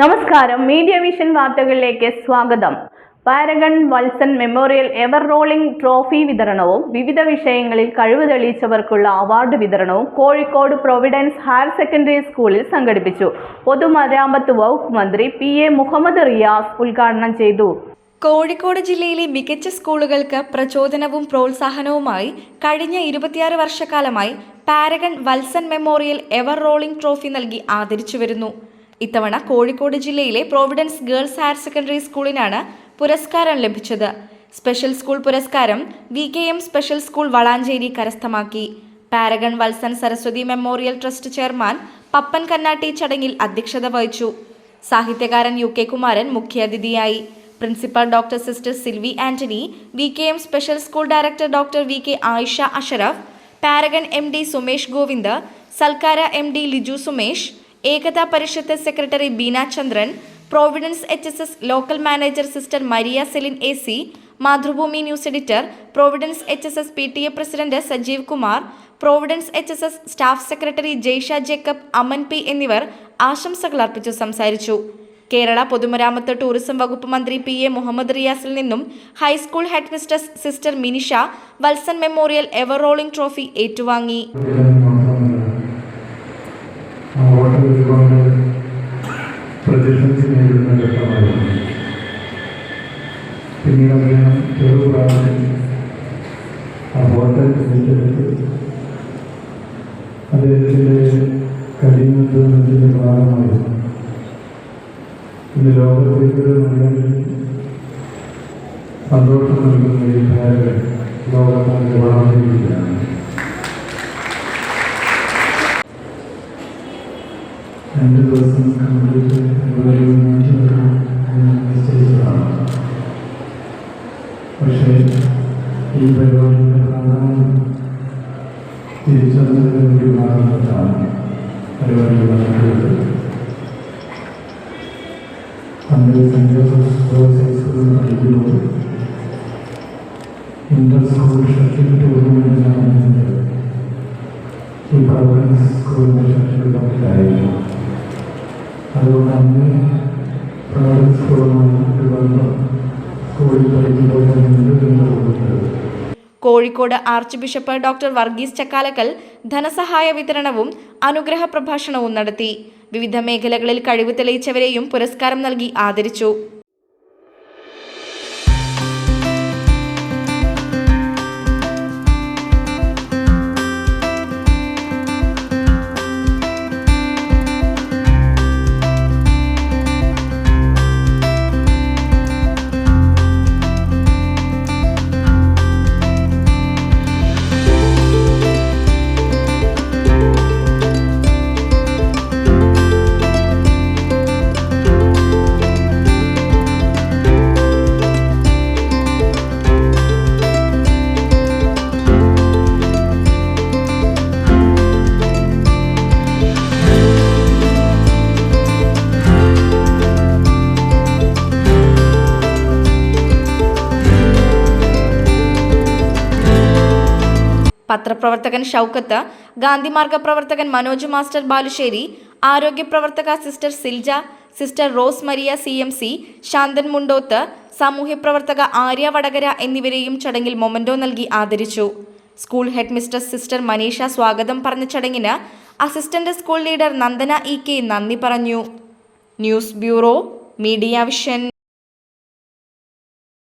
നമസ്കാരം. Media vision വാർത്തകളിലേക്ക് സ്വാഗതം. Paragon Valsan memorial ever rolling trophy വിതരണവും വിവിധ വിഷയങ്ങളിൽ കഴിവ് തെളിയിച്ചവർക്കുള്ള അവാർഡ് വിതരണവും കോഴിക്കോട് പ്രൊവിഡൻസ് ഹയർ സെക്കൻഡറി സ്കൂളിൽ സംഘടിപ്പിച്ചു. പൊതുമരാമത്ത് വകുപ്പ് മന്ത്രി പി എ മുഹമ്മദ് റിയാസ് ഉദ്ഘാടനം ചെയ്തു. കോഴിക്കോട് ജില്ലയിലെ മികച്ച സ്കൂളുകൾക്ക് പ്രചോദനവും പ്രോത്സാഹനവുമായി കഴിഞ്ഞ ഇരുപത്തിയാറ് വർഷക്കാലമായി Paragon Valsan memorial ever rolling trophy നൽകി ആദരിച്ചു വരുന്നു. ഇത്തവണ കോഴിക്കോട് ജില്ലയിലെ പ്രോവിഡൻസ് ഗേൾസ് ഹയർ സെക്കൻഡറി സ്കൂളിനാണ് പുരസ്കാരം ലഭിച്ചത്. സ്പെഷ്യൽ സ്കൂൾ പുരസ്കാരം V K M special school Valanchery കരസ്ഥമാക്കി. Paragon Valsan Saraswathi memorial trust chairman Pappan Kannatti ചടങ്ങിൽ അധ്യക്ഷത വഹിച്ചു. സാഹിത്യകാരൻ യു കെ കുമാരൻ മുഖ്യാതിഥിയായി. Principal doctor sister Silvy Antony V K M special school director doctor V K Ayisha Ashraf Paragon M D Sumesh Govind Salkara M D Liju Sumesh Ekta Parishad secretary Beena Chandran Providence H S S local manager sister Maria Celine A C Mathrubhumi news editor Providence H S S P T A president Sajeev Kumar Providence H S S staff secretary Jaisha Jacob Aman P എന്നിവർ ആശംസകൾ അർപ്പിച്ചു സംസാരിച്ചു. കേരള പൊതുമരാമത്ത് tourism വകുപ്പ് മന്ത്രി P A Muhammad റിയാസിൽ നിന്നും high school head sister Minisha Valsan memorial ever rolling trophy ഏറ്റുവാങ്ങി. ആ ഓട്ടം ഒരുപാട് പ്രതിസന്ധി നേരിടുന്ന ഘട്ടമായിരുന്നു പിന്നീട് അദ്ദേഹം ചെറുപ്രായത്തിൽ ആ ഓട്ടം ഏറ്റെടുത്ത് അദ്ദേഹത്തിൻ്റെ കഠിനാധ്വാനത്തിൻ്റെ ഭാഗമായിരുന്നു ഇന്ന് ലോകത്തേക്ക് നൽകാൻ സന്തോഷം നൽകുന്ന ഈ കാര്യം ലോകത്താകെ വളർന്നിരിക്കുകയാണ് രണ്ട് ദിവസം കംപ്ലീറ്റ് മാറ്റി വെക്കണം എന്ന് നിശ്ചയിച്ചതാണ്. ഈ പരിപാടിയുടെ പ്രാധാന്യം തിരിച്ചറിഞ്ഞതിന്റെ ഒരു ഭാഗത്താണ് പരിപാടി നടത്തിയത് പണ്ട് സെന്റ് ജോസഫ് പഠിക്കുമ്പോൾ ഇന്റർ സ്കൂൾ ഷട്ടിൽ ടൂർണമെന്റ് നടന്നിട്ടുണ്ട് ഈ പ്രൊവിഡൻസ് സ്കൂളിന്റെ ഷട്ടിൽ തമ്മിലായിരുന്നു Kozhikode arch bishop doctor Varghese Chakkalakkal ധനസഹായ വിതരണവും അനുഗ്രഹ പ്രഭാഷണവും നടത്തി. വിവിധ മേഖലകളിൽ കഴിവ് തെളിയിച്ചവരെയും പുരസ്കാരം നൽകി ആദരിച്ചു. പത്രപ്രവർത്തകൻ ഷൗക്കത്ത് ഗാന്ധിമാർഗ പ്രവർത്തകൻ മനോജ് മാസ്റ്റർ ബാലുശ്ശേരി ആരോഗ്യ പ്രവർത്തക sister Silja sister Rose Maria C M C Shanthan Mundoth സാമൂഹ്യ പ്രവർത്തക ആര്യ വടകര എന്നിവരെയും ചടങ്ങിൽ മൊമന്റോ നൽകി ആദരിച്ചു. School head mister sister Manisha സ്വാഗതം പറഞ്ഞ ചടങ്ങിന് assistant school leader Nandana E K നന്ദി പറഞ്ഞു. News bureau media vision.